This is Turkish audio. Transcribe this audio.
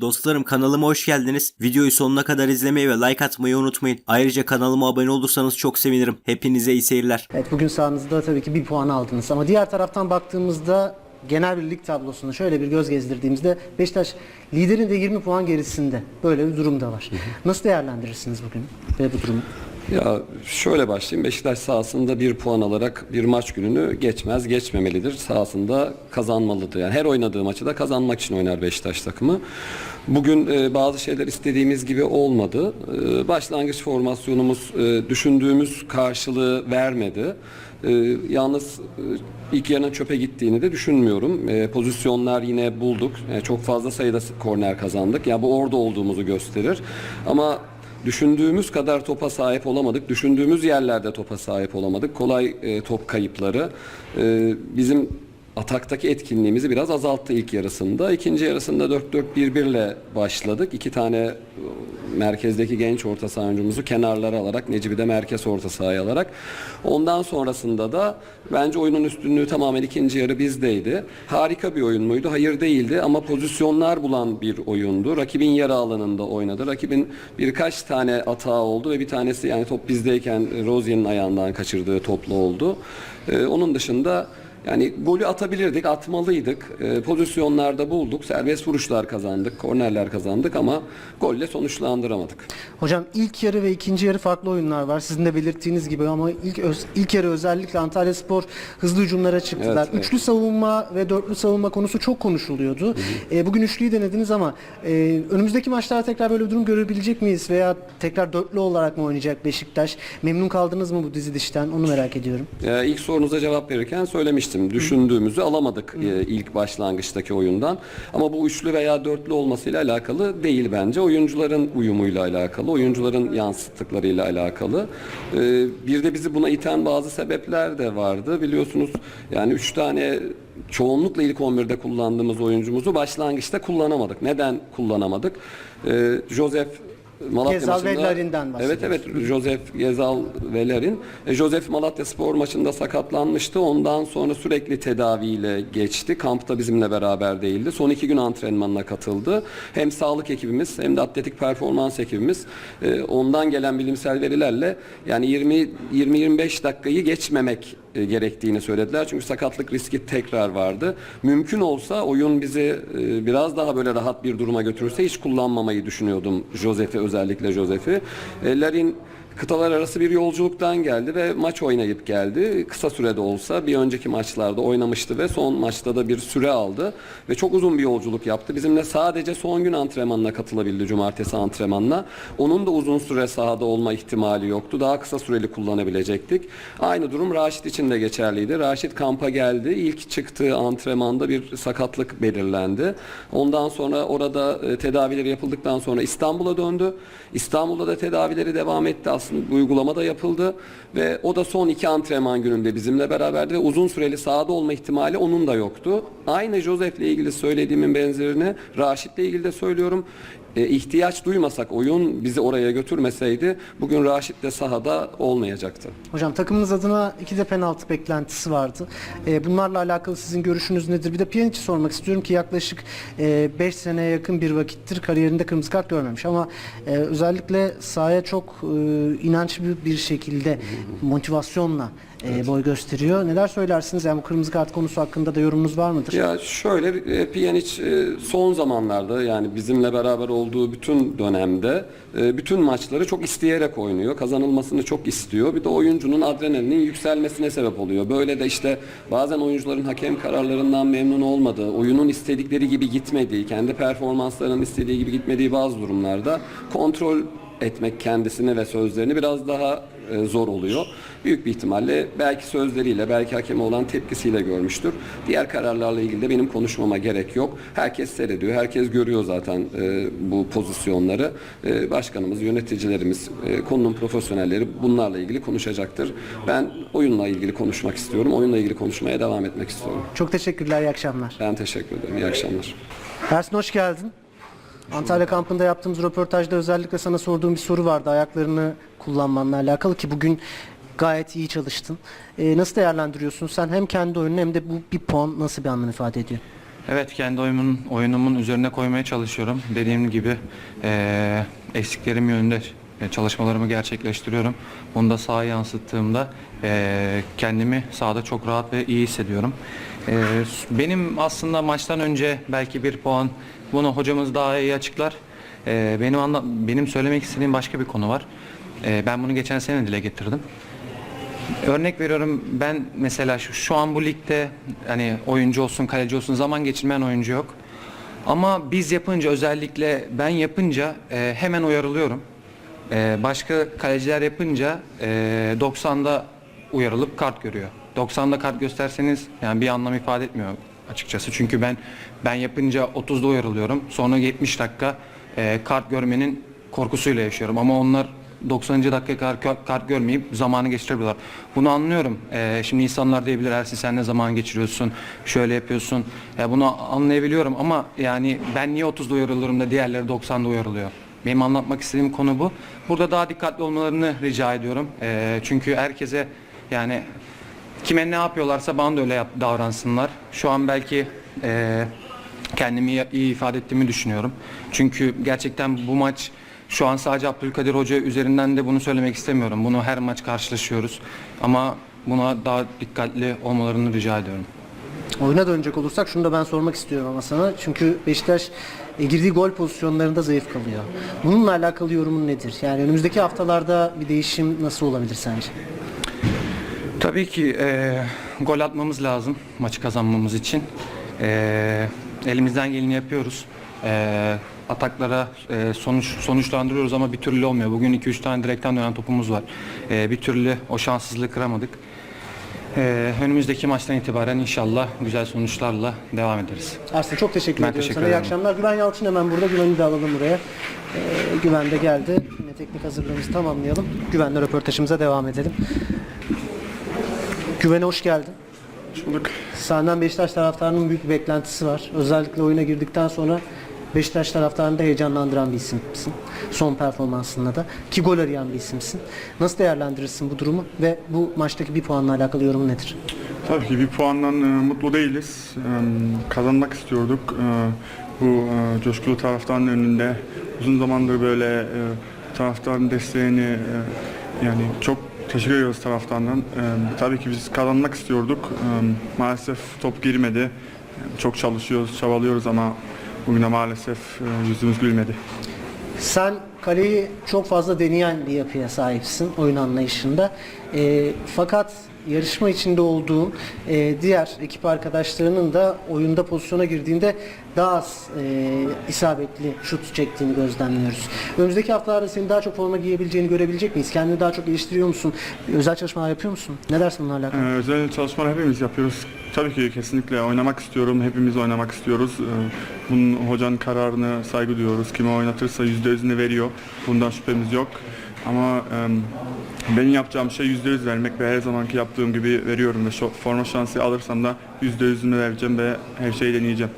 Dostlarım kanalıma hoş geldiniz. Videoyu sonuna kadar izlemeyi ve like atmayı unutmayın. Ayrıca kanalıma abone olursanız çok sevinirim. Hepinize iyi seyirler. Evet bugün sahanızda tabii ki bir puan aldınız ama diğer taraftan baktığımızda genel bir lig tablosunu şöyle bir göz gezdirdiğimizde Beşiktaş liderin de 20 puan gerisinde. Böyle bir durum da var. Nasıl değerlendirirsiniz bugün ve bu durumu? Ya şöyle başlayayım. Beşiktaş sahasında bir puan alarak bir maç gününü geçmez, geçmemelidir. Sahasında kazanmalıdır. Yani her oynadığı maçı da kazanmak için oynar Beşiktaş takımı. Bugün e, bazı şeyler istediğimiz gibi olmadı. E, başlangıç formasyonumuz e, düşündüğümüz karşılığı vermedi. E, yalnız e, ilk yarının çöpe gittiğini de düşünmüyorum. E, pozisyonlar yine bulduk. E, çok fazla sayıda korner kazandık. Ya bu orada olduğumuzu gösterir. Ama Düşündüğümüz kadar topa sahip olamadık. Düşündüğümüz yerlerde topa sahip olamadık. Kolay e, top kayıpları e, bizim ataktaki etkinliğimizi biraz azalttı ilk yarısında. İkinci yarısında 4-4-1-1 ile başladık. İki tane e, merkezdeki genç orta saha oyuncumuzu kenarlara alarak Necip'i de merkez orta sahaya alarak ondan sonrasında da bence oyunun üstünlüğü tamamen ikinci yarı bizdeydi. Harika bir oyun muydu? Hayır değildi ama pozisyonlar bulan bir oyundu. Rakibin yarı alanında oynadı. Rakibin birkaç tane hata oldu ve bir tanesi yani top bizdeyken Rozier'in ayağından kaçırdığı toplu oldu. Ee, onun dışında yani golü atabilirdik, atmalıydık. Ee, pozisyonlarda bulduk. Serbest vuruşlar kazandık, kornerler kazandık ama golle sonuçlandıramadık. Hocam ilk yarı ve ikinci yarı farklı oyunlar var. Sizin de belirttiğiniz gibi ama ilk öz- ilk yarı özellikle Antalya Spor hızlı hücumlara çıktılar. Evet, evet. Üçlü savunma ve dörtlü savunma konusu çok konuşuluyordu. E, bugün üçlüyü denediniz ama e, önümüzdeki maçlarda tekrar böyle bir durum görebilecek miyiz veya tekrar dörtlü olarak mı oynayacak Beşiktaş? Memnun kaldınız mı bu dizilişten? Onu merak ediyorum. Ee, ilk sorunuza cevap verirken söylemiştim. Düşündüğümüzü alamadık e, ilk başlangıçtaki oyundan. Ama bu üçlü veya dörtlü olmasıyla alakalı değil bence. Oyuncuların uyumuyla alakalı, oyuncuların yansıttıklarıyla alakalı. Ee, bir de bizi buna iten bazı sebepler de vardı. Biliyorsunuz yani üç tane çoğunlukla ilk 11'de kullandığımız oyuncumuzu başlangıçta kullanamadık. Neden kullanamadık? Ee, Joseph Malatya Gezal maçında- Larin'den Evet evet Joseph Gezal ve Larin. E, Joseph Malatya Spor maçında sakatlanmıştı. Ondan sonra sürekli tedaviyle geçti. Kampta bizimle beraber değildi. Son iki gün antrenmanına katıldı. Hem sağlık ekibimiz hem de atletik performans ekibimiz e, ondan gelen bilimsel verilerle yani 20 20-25 dakikayı geçmemek e, gerektiğini söylediler. Çünkü sakatlık riski tekrar vardı. Mümkün olsa oyun bizi e, biraz daha böyle rahat bir duruma götürürse hiç kullanmamayı düşünüyordum Josef'i özellikle Josef'i. E, Larin kıtalar arası bir yolculuktan geldi ve maç oynayıp geldi. Kısa sürede olsa bir önceki maçlarda oynamıştı ve son maçta da bir süre aldı ve çok uzun bir yolculuk yaptı. Bizimle sadece son gün antrenmanına katılabildi cumartesi antrenmanına. Onun da uzun süre sahada olma ihtimali yoktu. Daha kısa süreli kullanabilecektik. Aynı durum Raşit için de geçerliydi. Raşit kampa geldi. İlk çıktığı antrenmanda bir sakatlık belirlendi. Ondan sonra orada e, tedavileri yapıldıktan sonra İstanbul'a döndü. İstanbul'da da tedavileri devam etti. Uygulama da yapıldı ve o da son iki antrenman gününde bizimle beraberdi ve uzun süreli sahada olma ihtimali onun da yoktu. Aynı Josef'le ilgili söylediğimin benzerini Raşit'le ilgili de söylüyorum. E, ihtiyaç duymasak oyun bizi oraya götürmeseydi bugün Raşit de sahada olmayacaktı. Hocam takımınız adına iki de penaltı beklentisi vardı. E, bunlarla alakalı sizin görüşünüz nedir? Bir de Pjanic'i sormak istiyorum ki yaklaşık 5 seneye yakın bir vakittir kariyerinde kırmızı kart görmemiş ama e, özellikle sahaya çok e, inançlı bir şekilde motivasyonla e, boy gösteriyor. Neler söylersiniz? Yani bu kırmızı kart konusu hakkında da yorumunuz var mıdır? Ya şöyle e, Pjanic e, son zamanlarda yani bizimle beraber olduğu bütün dönemde e, bütün maçları çok isteyerek oynuyor. Kazanılmasını çok istiyor. Bir de oyuncunun adrenalinin yükselmesine sebep oluyor. Böyle de işte bazen oyuncuların hakem kararlarından memnun olmadığı, oyunun istedikleri gibi gitmediği, kendi performanslarının istediği gibi gitmediği bazı durumlarda kontrol etmek kendisini ve sözlerini biraz daha e, zor oluyor. Büyük bir ihtimalle belki sözleriyle, belki hakeme olan tepkisiyle görmüştür. Diğer kararlarla ilgili de benim konuşmama gerek yok. Herkes seyrediyor, herkes görüyor zaten e, bu pozisyonları. E, başkanımız, yöneticilerimiz, e, konunun profesyonelleri bunlarla ilgili konuşacaktır. Ben oyunla ilgili konuşmak istiyorum, oyunla ilgili konuşmaya devam etmek istiyorum. Çok teşekkürler, iyi akşamlar. Ben teşekkür ederim, iyi akşamlar. Ersin hoş geldin. Antalya kampında yaptığımız röportajda özellikle sana sorduğum bir soru vardı. Ayaklarını kullanmanla alakalı ki bugün gayet iyi çalıştın. Ee, nasıl değerlendiriyorsun sen hem kendi oyununu hem de bu bir puan nasıl bir anlam ifade ediyor? Evet kendi oyunumun, oyunumun üzerine koymaya çalışıyorum. Dediğim gibi eee, eksiklerim yönünde çalışmalarımı gerçekleştiriyorum. Bunu da sahaya yansıttığımda eee, kendimi sahada çok rahat ve iyi hissediyorum. Eee, benim aslında maçtan önce belki bir puan bunu hocamız daha iyi açıklar. Benim anla, benim söylemek istediğim başka bir konu var. Ben bunu geçen sene dile getirdim. Örnek veriyorum ben mesela şu, şu an bu ligde hani oyuncu olsun kaleci olsun zaman geçirmeyen oyuncu yok. Ama biz yapınca özellikle ben yapınca e, hemen uyarılıyorum. E, başka kaleciler yapınca e, 90'da uyarılıp kart görüyor. 90'da kart gösterseniz yani bir anlam ifade etmiyor açıkçası. Çünkü ben ben yapınca 30'da uyarılıyorum. Sonra 70 dakika e, kart görmenin korkusuyla yaşıyorum. Ama onlar 90. dakika kadar kart, görmeyip zamanı geçirebiliyorlar. Bunu anlıyorum. Ee, şimdi insanlar diyebilir Ersin sen ne zaman geçiriyorsun, şöyle yapıyorsun. Ya bunu anlayabiliyorum ama yani ben niye 30'da uyarılıyorum da diğerleri 90'da uyarılıyor. Benim anlatmak istediğim konu bu. Burada daha dikkatli olmalarını rica ediyorum. Ee, çünkü herkese yani kime ne yapıyorlarsa bana da öyle yap, davransınlar. Şu an belki eee, kendimi iyi ifade ettiğimi düşünüyorum. Çünkü gerçekten bu maç şu an sadece Abdülkadir Hoca üzerinden de bunu söylemek istemiyorum. Bunu her maç karşılaşıyoruz. Ama buna daha dikkatli olmalarını rica ediyorum. Oyuna dönecek olursak şunu da ben sormak istiyorum ama sana. Çünkü Beşiktaş e, girdiği gol pozisyonlarında zayıf kalıyor. Bununla alakalı yorumun nedir? Yani önümüzdeki haftalarda bir değişim nasıl olabilir sence? Tabii ki eee, gol atmamız lazım maçı kazanmamız için. Eee, elimizden geleni yapıyoruz. Eee, ataklara eee, sonuç sonuçlandırıyoruz ama bir türlü olmuyor. Bugün 2-3 tane direkten dönen topumuz var. Eee, bir türlü o şanssızlığı kıramadık. Eee, önümüzdeki maçtan itibaren inşallah güzel sonuçlarla devam ederiz. Ersin çok teşekkür Ben ediyorum teşekkür sana. İyi akşamlar. Güven Yalçın hemen burada. Güven'i de alalım buraya. Ee, Güven de geldi. Yine teknik hazırlığımızı tamamlayalım. Güven'le röportajımıza devam edelim. Güven'e hoş geldin. bulduk. Senden Beşiktaş taraftarının büyük bir beklentisi var. Özellikle oyuna girdikten sonra Beşiktaş taraftarını da heyecanlandıran bir isimsin. Son performansında da. Ki gol arayan bir isimsin. Nasıl değerlendirirsin bu durumu ve bu maçtaki bir puanla alakalı yorumun nedir? Tabii ki bir puandan e, mutlu değiliz. E, kazanmak istiyorduk. E, bu e, coşkulu taraftarın önünde uzun zamandır böyle e, taraftarın desteğini e, yani çok teşekkür ediyoruz taraftardan. E, tabii ki biz kazanmak istiyorduk. E, maalesef top girmedi. E, çok çalışıyoruz, çabalıyoruz ama bugün de maalesef e, yüzümüz gülmedi. Sen kaleyi çok fazla deneyen bir yapıya sahipsin oyun anlayışında. Ee, fakat yarışma içinde olduğun e, diğer ekip arkadaşlarının da oyunda pozisyona girdiğinde daha az e, isabetli şut çektiğini gözlemliyoruz. Önümüzdeki haftalarda senin daha çok forma giyebileceğini görebilecek miyiz? Kendini daha çok geliştiriyor musun? Özel çalışmalar yapıyor musun? Ne dersin bununla alakalı? Ee, özel çalışmalar hepimiz yapıyoruz. Tabii ki kesinlikle oynamak istiyorum. Hepimiz oynamak istiyoruz. Ee, bunun hocanın kararını saygı duyuyoruz. Kime oynatırsa yüzde yüzünü veriyor. Bundan şüphemiz yok. Ama em, benim yapacağım şey yüzde yüz vermek ve her zamanki yaptığım gibi veriyorum ve forma şansı alırsam da yüzde yüzünü vereceğim ve her şeyi deneyeceğim.